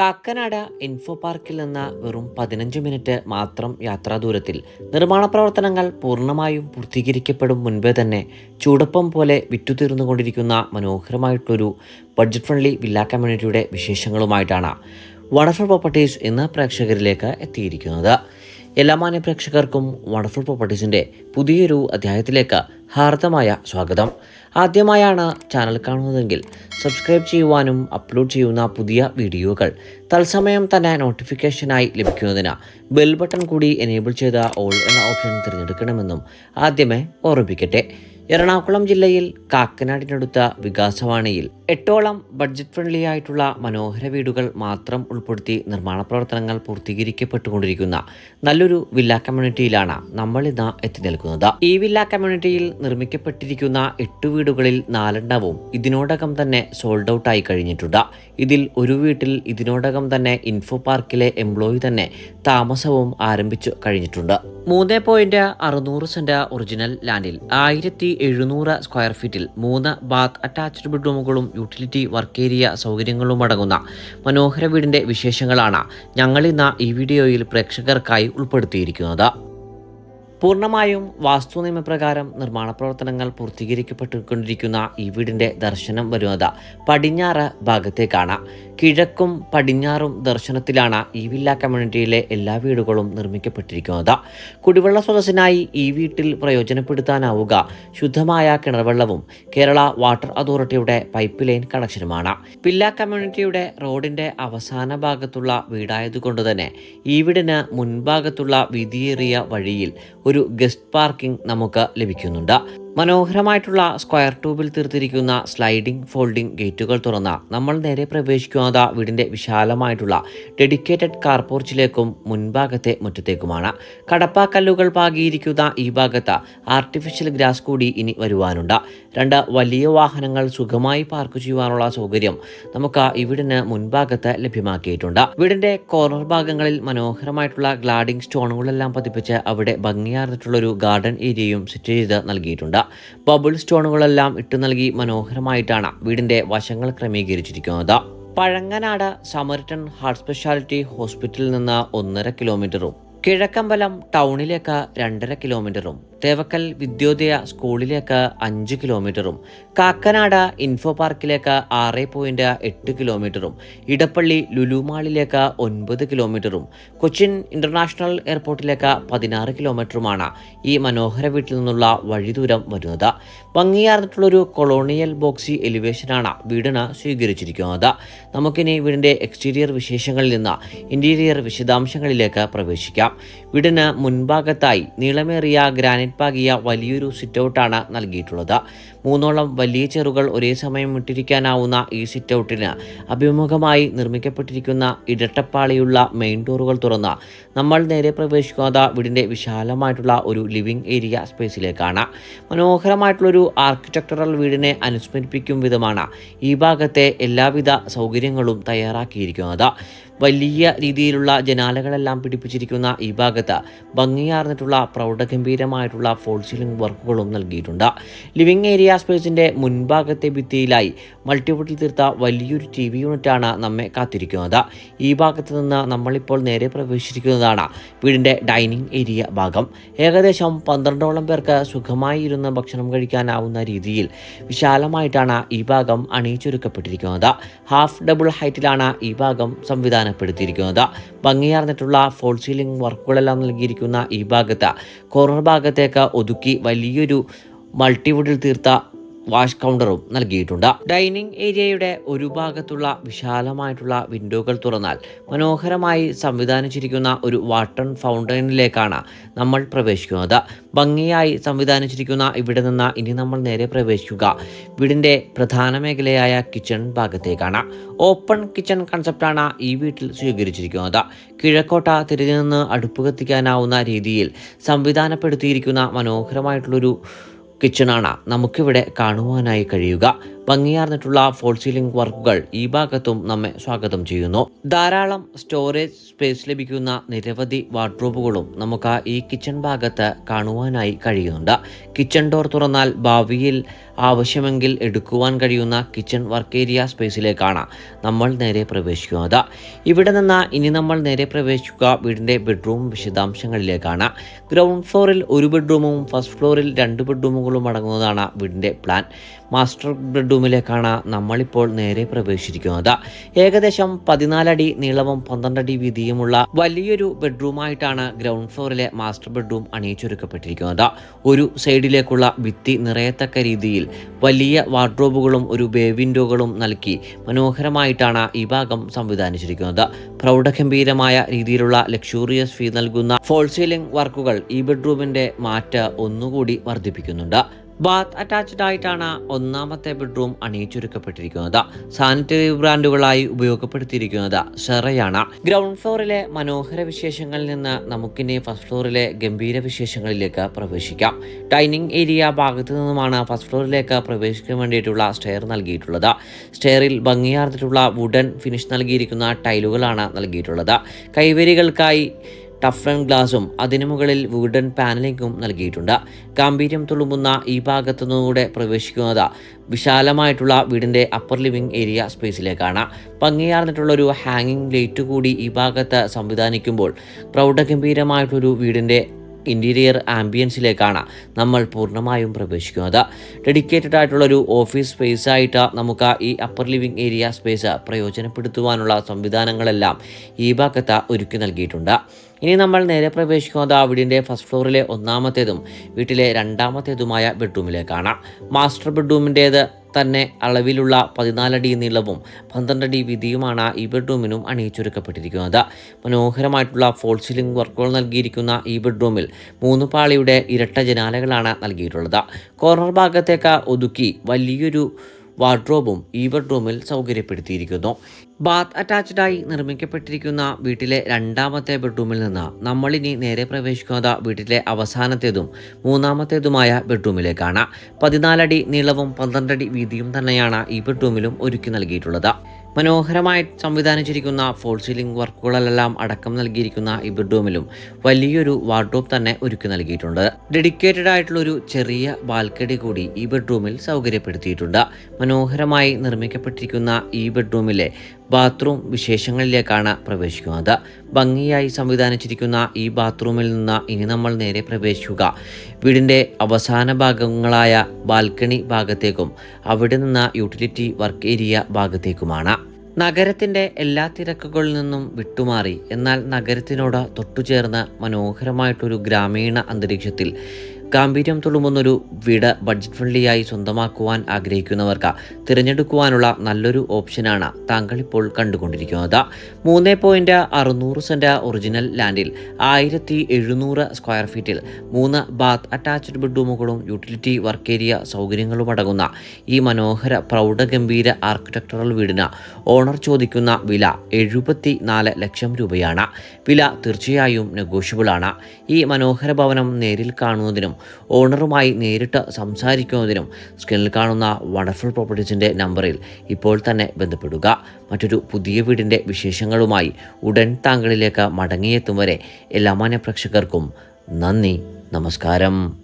Kakkanad info പാർക്കിൽ നിന്ന് വെറും പതിനഞ്ച് മിനിറ്റ് മാത്രം യാത്രാ ദൂരത്തിൽ നിർമ്മാണ പ്രവർത്തനങ്ങൾ പൂർണമായും പൂർത്തീകരിക്കപ്പെടും മുൻപേ തന്നെ ചൂടപ്പം പോലെ വിറ്റുതീർന്നുകൊണ്ടിരിക്കുന്ന മനോഹരമായിട്ടൊരു ബഡ്ജറ്റ് ഫ്രണ്ട്ലി വില്ല കമ്മ്യൂണിറ്റിയുടെ വിശേഷങ്ങളുമായിട്ടാണ് വണ്ടർഫുൾ പ്രോപ്പർട്ടീസ് ഇന്ന് പ്രേക്ഷകരിലേക്ക് എത്തിയിരിക്കുന്നത്. എല്ലാ മാന്യ പ്രേക്ഷകർക്കും വണ്ടർഫുൾ പ്രോപ്പർട്ടീസിന്റെ പുതിയൊരു അധ്യായത്തിലേക്ക് ഹാർദമായ സ്വാഗതം. ആദ്യമായാണ് ചാനൽ കാണുന്നതെങ്കിൽ സബ്സ്ക്രൈബ് ചെയ്യുവാനും അപ്ലോഡ് ചെയ്യുന്ന പുതിയ വീഡിയോകൾ തത്സമയം തന്നെ നോട്ടിഫിക്കേഷനായി ലഭിക്കുന്നതിന് ബെൽ ബട്ടൺ കൂടി എനേബിൾ ചെയ്ത ഓൾ എന്ന ഓപ്ഷൻ തിരഞ്ഞെടുക്കണമെന്നും ആദ്യമേ ഓർമ്മിപ്പിക്കട്ടെ. എറണാകുളം ജില്ലയിൽ കാക്കനാടിനടുത്ത വികാസവാണിയിൽ എട്ടോളം ബഡ്ജറ്റ് ഫ്രണ്ട്ലി ആയിട്ടുള്ള മനോഹര വീടുകൾ മാത്രം ഉൾപ്പെടുത്തി നിർമ്മാണ പ്രവർത്തനങ്ങൾ പൂർത്തീകരിക്കപ്പെട്ടുകൊണ്ടിരിക്കുന്ന നല്ലൊരു വില്ല കമ്മ്യൂണിറ്റിയിലാണ് നമ്മൾ ഇന്ന് എത്തി നിൽക്കുന്നത്. ഈ വില്ല കമ്മ്യൂണിറ്റിയിൽ നിർമ്മിക്കപ്പെട്ടിരിക്കുന്ന എട്ട് വീടുകളിൽ നാലെണ്ണവും ഇതിനോടകം തന്നെ സോൾഡ് ഔട്ട് ആയി കഴിഞ്ഞിട്ടുണ്ട്. ഇതിൽ ഒരു വീട്ടിൽ ഇതിനോടകം തന്നെ ഇൻഫോ പാർക്കിലെ എംപ്ലോയി തന്നെ താമസവും ആരംഭിച്ചു കഴിഞ്ഞിട്ടുണ്ട്. മൂന്ന് പോയിന്റ് അറുന്നൂറ് സെന്റ് ഒറിജിനൽ ലാൻഡിൽ ആയിരത്തി എഴുന്നൂറ് സ്ക്വയർ ഫീറ്റിൽ മൂന്ന് ബാത്ത് അറ്റാച്ച്ഡ് ബെഡ്റൂമുകളും യൂട്ടിലിറ്റി വർക്ക് ഏരിയ സൗകര്യങ്ങളും അടങ്ങുന്ന മനോഹര വീടിന്റെ വിശേഷങ്ങളാണ് ഞങ്ങൾ ഇന്ന് ഈ വീഡിയോയിൽ പ്രേക്ഷകർക്കായി ഉൾപ്പെടുത്തിയിരിക്കുന്നത്. പൂർണമായും വാസ്തു നിയമപ്രകാരം നിർമ്മാണ പ്രവർത്തനങ്ങൾ പൂർത്തീകരിക്കപ്പെട്ടുകൊണ്ടിരിക്കുന്ന ഈ വീടിന്റെ ദർശനം വരുന്നത് പടിഞ്ഞാറ് ഭാഗത്തേക്കാണ്. കിഴക്കും പടിഞ്ഞാറും ദർശനത്തിലാണ് ഈ വില്ല കമ്മ്യൂണിറ്റിയിലെ എല്ലാ വീടുകളും നിർമ്മിക്കപ്പെട്ടിരിക്കുന്നത്. കുടിവെള്ള സ്രോതസ്സിനായി ഈ വീട്ടിൽ പ്രയോജനപ്പെടുത്താനാവുക ശുദ്ധമായ കിണർവെള്ളവും കേരള വാട്ടർ അതോറിറ്റിയുടെ പൈപ്പ് ലൈൻ കണക്ഷനുമാണ്. വില്ല കമ്മ്യൂണിറ്റിയുടെ റോഡിന്റെ അവസാന ഭാഗത്തുള്ള വീടായതുകൊണ്ട് തന്നെ ഈ വീടിന് മുൻഭാഗത്തുള്ള വീതിയേറിയ വഴിയിൽ ഒരു ഗസ്റ്റ് പാർക്കിംഗ് നമുക്ക് ലഭിക്കുന്നുണ്ട്. മനോഹരമായിട്ടുള്ള സ്ക്വയർ ട്യൂബിൽ തീർത്തിരിക്കുന്ന സ്ലൈഡിംഗ് ഫോൾഡിംഗ് ഗേറ്റുകൾ തുറന്ന നമ്മൾ നേരെ പ്രവേശിക്കുന്നത് വീടിന്റെ വിശാലമായിട്ടുള്ള ഡെഡിക്കേറ്റഡ് കാർ പോർച്ചിലേക്കും മുൻഭാഗത്തെ മുറ്റത്തേക്കുമാണ്. കടപ്പാക്കല്ലുകൾ പാകിയിരിക്കുന്ന ഈ ഭാഗത്ത്. ആർട്ടിഫിഷ്യൽ ഗ്രാസ് കൂടി ഇനി വരുവാനുണ്ട്. രണ്ട് വലിയ വാഹനങ്ങൾ സുഖമായി പാർക്ക് ചെയ്യുവാനുള്ള സൗകര്യം നമുക്ക് ഈ വീടിന് മുൻഭാഗത്ത് ലഭ്യമാക്കിയിട്ടുണ്ട്. വീടിന്റെ കോർണർ ഭാഗങ്ങളിൽ മനോഹരമായിട്ടുള്ള ഗ്ലാഡിംഗ് സ്റ്റോണുകളെല്ലാം പതിപ്പിച്ച് അവിടെ ഭംഗിയാർന്നിട്ടുള്ളൊരു ഗാർഡൻ ഏരിയയും സെറ്റ് ചെയ്ത് നൽകിയിട്ടുണ്ട്. ബബിൾ സ്റ്റോണുകളെല്ലാം ഇട്ടു നൽകി മനോഹരമായിട്ടാണ് വീടിന്റെ വശങ്ങൾ ക്രമീകരിച്ചിരിക്കുന്നത്. പഴങ്ങനാട് സമർട്ടൺ ഹാർട്ട് സ്പെഷ്യാലിറ്റി ഹോസ്പിറ്റലിൽ നിന്ന് ഒന്നര കിലോമീറ്ററും കിഴക്കമ്പലം ടൗണിലേക്ക് രണ്ടര കിലോമീറ്ററും തേവക്കൽ വിദ്യോദയ സ്കൂളിലേക്ക് അഞ്ച് കിലോമീറ്ററും കാക്കനാട് ഇൻഫോ പാർക്കിലേക്ക് ആറ് പോയിന്റ് എട്ട് കിലോമീറ്ററും ഇടപ്പള്ളി ലുലുമാളിലേക്ക് ഒൻപത് കിലോമീറ്ററും കൊച്ചിൻ ഇന്റർനാഷണൽ എയർപോർട്ടിലേക്ക് പതിനാറ് കിലോമീറ്ററുമാണ് ഈ മനോഹര വീട്ടിൽ നിന്നുള്ള വഴി ദൂരം വരുന്നത്. ഭംഗിയാർന്നിട്ടുള്ളൊരു കൊളോണിയൽ ബോക്സി എലിവേഷനാണ് വീടിന് സ്വീകരിച്ചിരിക്കുന്നത്. നമുക്കിനി വീടിന്റെ എക്സ്റ്റീരിയർ വിശേഷങ്ങളിൽ നിന്ന് ഇന്റീരിയർ വിശദാംശങ്ങളിലേക്ക് പ്രവേശിക്കാം. വീടിന് മുൻഭാഗത്തായി നീളമേറിയ ഗ്രാനൈറ്റ് പാകിയ വലിയൊരു സിറ്റൗട്ടാണ് നൽകിയിട്ടുള്ളത്. മൂന്നോളം വലിയ ചെറുകൾ ഒരേ സമയം ഇട്ടിരിക്കാനാവുന്ന ഈ സിറ്റൗട്ടിന് അഭിമുഖമായി നിർമ്മിക്കപ്പെട്ടിരിക്കുന്ന ഇരട്ടപ്പാളിയുള്ള മെയിൻ ഡോറുകൾ തുറന്ന് നമ്മൾ നേരെ പ്രവേശിക്കുന്നത് വീടിന്റെ വിശാലമായിട്ടുള്ള ഒരു ലിവിംഗ് ഏരിയ സ്പേസിലേക്കാണ് മനോഹരമായിട്ടുള്ളൊരു ആർക്കിടെക്ചറൽ വീടിനെ അനുസ്മരിപ്പിക്കും വിധമാണ് ഈ ഭാഗത്തെ എല്ലാവിധ സൗകര്യങ്ങളും തയ്യാറാക്കിയിരിക്കുന്നത്. വലിയ രീതിയിലുള്ള ജനാലകളെല്ലാം പിടിപ്പിച്ചിരിക്കുന്ന ഈ ഭാഗത്ത് ഭംഗിയാർന്നിട്ടുള്ള പ്രൗഢഗംഭീരമായിട്ടുള്ള ഫോൾ സീലിംഗ് വർക്കുകളും നൽകിയിട്ടുണ്ട്. ലിവിംഗ് ഏരിയ സ്പേസിന്റെ മുൻഭാഗത്തെ ഭിത്തിയിലായി മൾട്ടിപ്പിൾ തീർത്ത വലിയൊരു ടി വി യൂണിറ്റാണ് നമ്മെ കാത്തിരിക്കുന്നത്. ഈ ഭാഗത്ത് നിന്ന് നമ്മളിപ്പോൾ നേരെ പ്രവേശിച്ചിരിക്കുന്നതാണ് വീടിന്റെ ഡൈനിങ് ഏരിയ ഭാഗം. ഏകദേശം പന്ത്രണ്ടോളം പേർക്ക് സുഖമായി ഇരുന്ന് ഭക്ഷണം കഴിക്കാനാവുന്ന രീതിയിൽ വിശാലമായിട്ടാണ് ഈ ഭാഗം അണിയിച്ചൊരുക്കപ്പെട്ടിരിക്കുന്നത്. ഹാഫ് ഡബിൾ ഹൈറ്റിലാണ് ഈ ഭാഗം സംവിധാനപ്പെടുത്തിയിരിക്കുന്നത് ഭംഗിയാർന്നിട്ടുള്ള ഫോൾ സീലിംഗ് വർക്കുകളെല്ലാം നൽകിയിരിക്കുന്ന ഈ ഭാഗത്ത് കോർണർ ഭാഗത്തേക്ക് ഒതുക്കി വലിയൊരു മൾട്ടിവുഡിൽ തീർത്ത വാഷ് കൗണ്ടറും നൽകിയിട്ടുണ്ട്. ഡൈനിങ് ഏരിയയുടെ ഒരു ഭാഗത്തുള്ള വിശാലമായിട്ടുള്ള വിൻഡോകൾ തുറന്നാൽ മനോഹരമായി സംവിധാനിച്ചിരിക്കുന്ന ഒരു വാട്ടർ ഫൗണ്ടനിലേക്കാണ് നമ്മൾ പ്രവേശിക്കുന്നത്. ഭംഗിയായി സംവിധാനിച്ചിരിക്കുന്ന ഇവിടെ നിന്ന് ഇനി നമ്മൾ നേരെ പ്രവേശിക്കുക. വീടിന്റെ പ്രധാന മേഖലയായ കിച്ചൺ ഭാഗത്തേക്കാണ്. ഓപ്പൺ കിച്ചൺ കൺസെപ്റ്റാണ് ഈ വീട്ടിൽ സ്വീകരിച്ചിരിക്കുന്നത്. കിഴക്കോട്ട തിരിഞ്ഞു നിന്ന് അടുപ്പ് കത്തിക്കാനാവുന്ന രീതിയിൽ സംവിധാനപ്പെടുത്തിയിരിക്കുന്ന മനോഹരമായിട്ടുള്ളൊരു കിച്ചണാണ് നമുക്കിവിടെ കാണുവാനായി കഴിയുക. ഭംഗിയാർന്നിട്ടുള്ള ഫോൾ സീലിംഗ് വർക്കുകൾ ഈ ഭാഗത്തും നമ്മെ സ്വാഗതം ചെയ്യുന്നു. ധാരാളം സ്റ്റോറേജ് സ്പേസ് ലഭിക്കുന്ന നിരവധി വാർഡ്രോബുകളും നമുക്ക് ഈ കിച്ചൺ ഭാഗത്ത് കാണുവാനായി കഴിയുന്നുണ്ട്. കിച്ചൺ ഡോർ തുറന്നാൽ ഭാവിയിൽ ആവശ്യമെങ്കിൽ എടുക്കുവാൻ കഴിയുന്ന കിച്ചൺ വർക്ക് ഏരിയ സ്പേസിലേക്കാണ് നമ്മൾ നേരെ പ്രവേശിക്കുന്നത്. ഇവിടെ നിന്ന് ഇനി നമ്മൾ നേരെ പ്രവേശിക്കുക വീടിന്റെ ബെഡ്റൂം വിശദാംശങ്ങളിലേക്കാണ്. ഗ്രൗണ്ട് ഫ്ലോറിൽ ഒരു ബെഡ്റൂമും ഫസ്റ്റ് ഫ്ലോറിൽ രണ്ട് ബെഡ്റൂമുകളും അടങ്ങുന്നതാണ് വീടിന്റെ പ്ലാൻ മാസ്റ്റർ ബെഡ്റൂമിലേക്കാണ് നമ്മളിപ്പോൾ നേരെ പ്രവേശിച്ചിരിക്കുന്നത്. ഏകദേശം പതിനാലടി നീളവും പന്ത്രണ്ടടി വീതിയുമുള്ള വലിയൊരു ബെഡ്റൂമായിട്ടാണ് ഗ്രൗണ്ട് ഫ്ലോറിലെ മാസ്റ്റർ ബെഡ്റൂം അണിയിച്ചൊരുക്കപ്പെട്ടിരിക്കുന്നത്. ഒരു സൈഡിലേക്കുള്ള ഭിത്തി നിറയത്തക്ക രീതിയിൽ വലിയ വാർഡ്രോബുകളും ഒരു ബേ വിൻഡോകളും നൽകി മനോഹരമായിട്ടാണ് ഈ ഭാഗം സംവിധാനിച്ചിരിക്കുന്നത്. പ്രൗഢഗംഭീരമായ രീതിയിലുള്ള ലക്ഷൂറിയസ് ഫീ നൽകുന്ന ഫോൾ സീലിംഗ് വർക്കുകൾ ഈ ബെഡ്റൂമിന്റെ മാറ്റ് ഒന്നുകൂടി വർദ്ധിപ്പിക്കുന്നുണ്ട്. ബാത്ത് അറ്റാച്ച്ഡ് ആയിട്ടാണ് ഒന്നാമത്തെ ബെഡ്റൂം അണിയിച്ചൊരുക്കപ്പെട്ടിരിക്കുന്നത്. സാനിറ്ററി ബ്രാൻഡുകളായി ഉപയോഗപ്പെടുത്തിയിരിക്കുന്നത് ഷെറയാണ്. ഗ്രൗണ്ട് ഫ്ലോറിലെ മനോഹര വിശേഷങ്ങളിൽ നിന്ന് നമുക്കിനി ഫസ്റ്റ് ഫ്ലോറിലെ ഗംഭീര വിശേഷങ്ങളിലേക്ക് പ്രവേശിക്കാം. ഡൈനിങ് ഏരിയ ഭാഗത്തു നിന്നുമാണ് ഫസ്റ്റ് ഫ്ലോറിലേക്ക് പ്രവേശിക്കാൻ വേണ്ടിയിട്ടുള്ള സ്റ്റെയർ നൽകിയിട്ടുള്ളത്. സ്റ്റെയറിൽ ഭംഗിയാർന്നിട്ടുള്ള വുഡൻ ഫിനിഷ് നൽകിയിരിക്കുന്ന ടൈലുകളാണ് നൽകിയിട്ടുള്ളത്. കൈവരികൾക്കായി ടഫ് ആൻഡ് ഗ്ലാസും അതിനു മുകളിൽ വുഡൻ പാനലിങ്ങും നൽകിയിട്ടുണ്ട്. ഗാംഭീര്യം തുളുമ്പുന്ന ഈ ഭാഗത്തുനിന്നുകൂടെ പ്രവേശിക്കുന്നത് വിശാലമായിട്ടുള്ള വീടിന്റെ അപ്പർ ലിവിംഗ് ഏരിയ സ്പേസിലേക്കാണ് ഭംഗിയാർന്നിട്ടുള്ള ഒരു ഹാങ്ങിങ് ലൈറ്റ് കൂടി ഈ ഭാഗത്ത് സംവിധാനിക്കുമ്പോൾ പ്രൗഢഗംഭീരമായിട്ടൊരു വീടിന്റെ ഇന്റീരിയർ ആംബിയൻസിലേക്കാണ് നമ്മൾ പൂർണമായും പ്രവേശിക്കുന്നത്. ഡെഡിക്കേറ്റഡ് ആയിട്ടുള്ള ഒരു ഓഫീസ് സ്പേസ് ആയിട്ട് നമുക്ക് ഈ അപ്പർ ലിവിംഗ് ഏരിയ സ്പേസ് പ്രയോജനപ്പെടുത്തുവാനുള്ള സംവിധാനങ്ങളെല്ലാം ഈ ഭാഗത്ത് ഒരുക്കി നൽകിയിട്ടുണ്ട്. ഇനി നമ്മൾ നേരെ പ്രവേശിക്കുന്നത് വീടിന്റെ ഫസ്റ്റ് ഫ്ലോറിലെ ഒന്നാമത്തേതും വീട്ടിലെ രണ്ടാമത്തേതുമായ ബെഡ്റൂമിലേക്കാണ് മാസ്റ്റർ ബെഡ്റൂമിന്റേത് തന്നെ അളവിലുള്ള പതിനാലടി നീളവും പന്ത്രണ്ടടി വീതിയുമാണ് ഈ ബെഡ്റൂമിനും അണിയിച്ചൊരുക്കപ്പെട്ടിരിക്കുന്നത്. മനോഹരമായിട്ടുള്ള ഫോൾ സീലിംഗ് വർക്കുകൾ നൽകിയിരിക്കുന്ന ഈ ബെഡ്റൂമിൽ മൂന്ന് പാളിയുടെ ഇരട്ട ജനാലകളാണ് നൽകിയിട്ടുള്ളത്. കോർണർ ഭാഗത്തേക്ക് ഒതുക്കി വലിയൊരു വാർഡ്രോബും ഈ റൂമിൽ സൗകര്യപ്പെടുത്തിയിരിക്കുന്നു. ബാത്ത് അറ്റാച്ച്ഡായി നിർമ്മിക്കപ്പെട്ടിരിക്കുന്ന വീട്ടിലെ രണ്ടാമത്തെ ബെഡ്റൂമിൽ നിന്ന് നമ്മളിനി നേരെ പ്രവേശിക്കുന്നത് വീട്ടിലെ അവസാനത്തേതും മൂന്നാമത്തേതുമായ ബെഡ്റൂമിലേക്കാണ്. പതിനാലടി നീളവും പന്ത്രണ്ടടി വീതിയും തന്നെയാണ് ഈ ബെഡ്റൂമിലും ഒരുക്കി നൽകിയിട്ടുള്ളത്. മനോഹരമായി സംവിധാനിച്ചിരിക്കുന്ന ഫോൾ സീലിംഗ് വർക്കുകളെല്ലാം അടക്കം നൽകിയിരിക്കുന്ന ഈ ബെഡ്റൂമിലും വലിയൊരു വാർഡ്രോബ് തന്നെ ഒരുക്കി നൽകിയിട്ടുണ്ട്. ഡെഡിക്കേറ്റഡ് ആയിട്ടുള്ള ഒരു ചെറിയ ബാൽക്കണി കൂടി ഈ ബെഡ്റൂമിൽ സൗകര്യപ്പെടുത്തിയിട്ടുണ്ട്. മനോഹരമായി നിർമ്മിക്കപ്പെട്ടിരിക്കുന്ന ഈ ബെഡ്റൂമിലെ ബാത്റൂം വിശേഷങ്ങളിലേക്കാണ് പ്രവേശിക്കുന്നത്. ഭംഗിയായി സംവിധാനിച്ചിരിക്കുന്ന ഈ ബാത്റൂമിൽ നിന്ന് ഇനി നമ്മൾ നേരെ പ്രവേശിക്കുക. വീടിന്റെ അവസാന ഭാഗങ്ങളായ ബാൽക്കണി ഭാഗത്തേക്കും അവിടെ നിന്ന് യൂട്ടിലിറ്റി വർക്ക് ഏരിയ ഭാഗത്തേക്കുമാണ്. നഗരത്തിന്റെ എല്ലാ തിരക്കുകളിൽ നിന്നും വിട്ടുമാറി. എന്നാൽ നഗരത്തിനോട് തൊട്ടുചേർന്ന് മനോഹരമായിട്ടൊരു ഗ്രാമീണ അന്തരീക്ഷത്തിൽ ഗാംഭീര്യം തുളുമ്പുന്നൊരു വീട് ബഡ്ജറ്റ് ഫ്രണ്ട്ലിയായി സ്വന്തമാക്കുവാൻ ആഗ്രഹിക്കുന്നവർക്ക് തിരഞ്ഞെടുക്കുവാനുള്ള നല്ലൊരു ഓപ്ഷനാണ് താങ്കൾ ഇപ്പോൾ കണ്ടുകൊണ്ടിരിക്കുന്നത്. മൂന്ന് പോയിന്റ് അറുന്നൂറ് സെന്റ് ഒറിജിനൽ ലാൻഡിൽ ആയിരത്തി എഴുന്നൂറ് സ്ക്വയർ ഫീറ്റിൽ മൂന്ന് ബാത്ത് അറ്റാച്ച്ഡ് ബെഡ്റൂമുകളും യൂട്ടിലിറ്റി വർക്ക് ഏരിയ സൗകര്യങ്ങളും അടങ്ങുന്ന ഈ മനോഹര പ്രൗഢഗംഭീര ആർക്കിടെക്ചറൽ വീടിന് ഓണർ ചോദിക്കുന്ന വില എഴുപത്തി നാല് ലക്ഷം രൂപയാണ്. വില തീർച്ചയായും നെഗോഷ്യബിളാണ് ഈ മനോഹര ഭവനം നേരിൽ കാണുന്നതിനും ഓണറുമായി നേരിട്ട് സംസാരിക്കുന്നതിനും സ്ക്രീനിൽ കാണുന്ന വണ്ടർഫുൾ പ്രോപ്പർട്ടീസിന്റെ നമ്പറിൽ ഇപ്പോൾ തന്നെ ബന്ധപ്പെടുക. മറ്റൊരു പുതിയ വീടിന്റെ വിശേഷങ്ങളുമായി ഉടൻ താങ്കളിലേക്ക് മടങ്ങിയെത്തും വരെ എല്ലാ മാന്യ പ്രേക്ഷകർക്കും നന്ദി നമസ്കാരം.